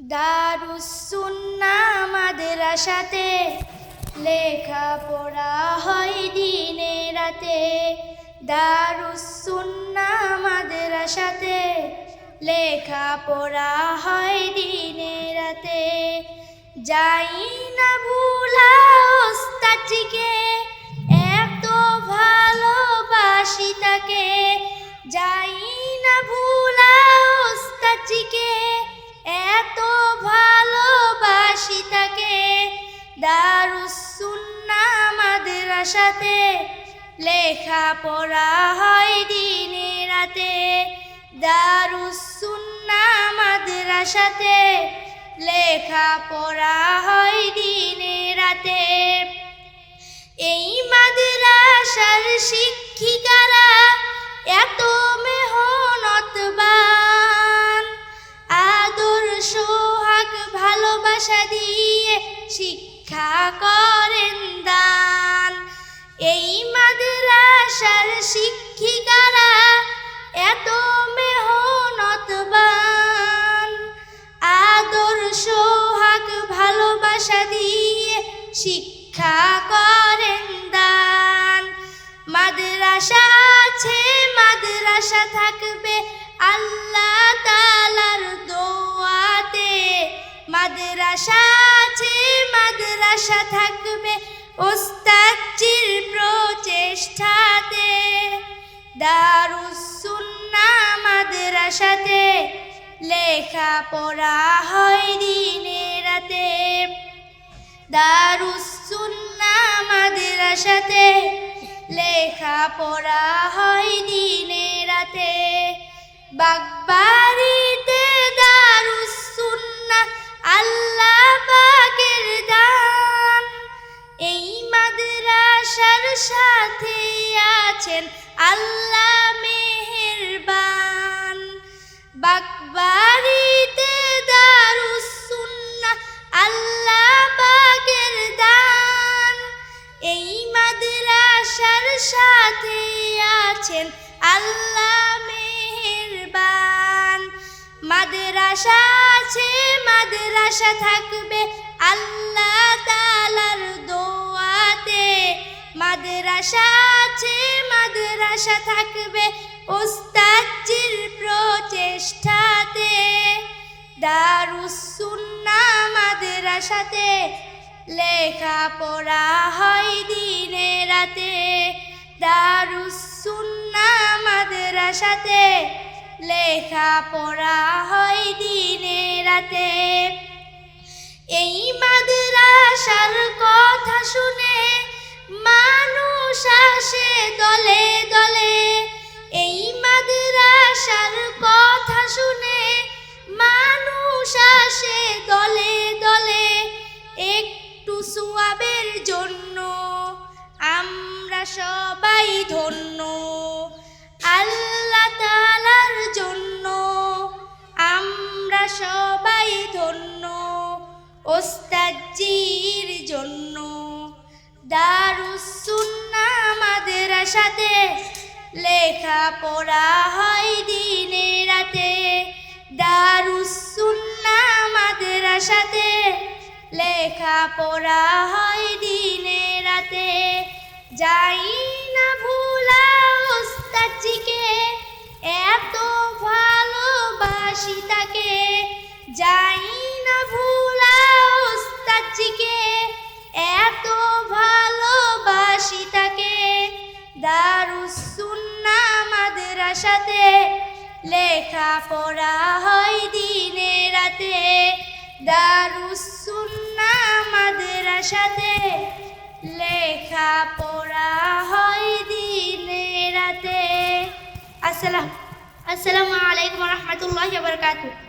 দারুসুন্না মাদ্রাসাতে লেখাপড়া হয় দিনে রাতে। দারুসুন্না মাদ্রাসাতে লেখাপড়া হয় দিনে রাতে। যাই না ভুলা ওস্তাদজিকে মাদ্রাসাতে লেখাপড়া হয় দিনে রাতে। দারুসুন্না মাদ্রাসাতে লেখাপড়া হয় দিনে রাতে। এই মাদ্রাসার শিক্ষিকারা এত মেহনতবান আদর্শ হাক ভালোবাসা দিয়ে শিক্ষা করেন দান। এই মাদ্রাসার শিক্ষিকারা এত মেহনতবান আদর্শ হাক ভালোবাসা দিয়ে শিক্ষা করেন দান। মাদ্রাসা আছে, মাদ্রাসা থাকবে আল্লাহ তালার দোয়াতে। মাদ্রাসা আছে, মাদ্রাসা থাকবে প্রচেষ্টাতে দারুসুন্না মাদ্রাসাতে লেখাপড়া হয় দিনে রাতে। দারুসুন্না মাদ্রাসাতে লেখাপড়া হয় দিনে রাতে। বাগবাড়িতে সাথে আছেন আল্লাহ মেহেরবান। বাগবাড়িতে দারুসুন্না আল্লাহ পাকের দান। এই মাদ্রাসার সাথে আছেন আল্লাহ মেহেরবান। মাদ্রাসা আছে, মাদ্রাসা থাকবে আল্লাহ মাদ্রাসা আছে, মাদ্রাসা থাকবে ওস্তাদজির প্রচেষ্টাতে। দারুসুন্না মাদ্রাসাতে লেখাপড়া হয় দিনে রাতে। দারুসুন্না মাদ্রাসাতে লেখাপড়া হয় দিনে রাতে। এই মাদ্রাসার কথা শুনে দলে দলে, এই মাদ্রাসার কথা শুনে মানুষ আসে দলে দলে, একটু সোয়াবের জন্য আমরা সবাই ধন্য। আল্লাহ তালার জন্য আমরা সবাই ধন্য, ওস্তাদজির জন্য। দারুসুন্না মাদ্রাসাতে লেখাপড়া হয় দিনে রাতে। দারুসুন্না মাদ্রাসাতে লেখাপড়া হয় দিনে রাতে। যাই না ভুলা ওস্তাদজিকে, এত ভালোবাসি তাকে। যাই না ভুলা ওস্তাদজিকে মাদ্রাসাতে লেখাপড়া হয় দিনে রাতে। দারুসুন্না মাদ্রাসাতে, লেখাপড়া হয় দিনে রাতে। আসসালাম, আসসালামু আলাইকুম রহমতুল্লাহ বরকাতুহ।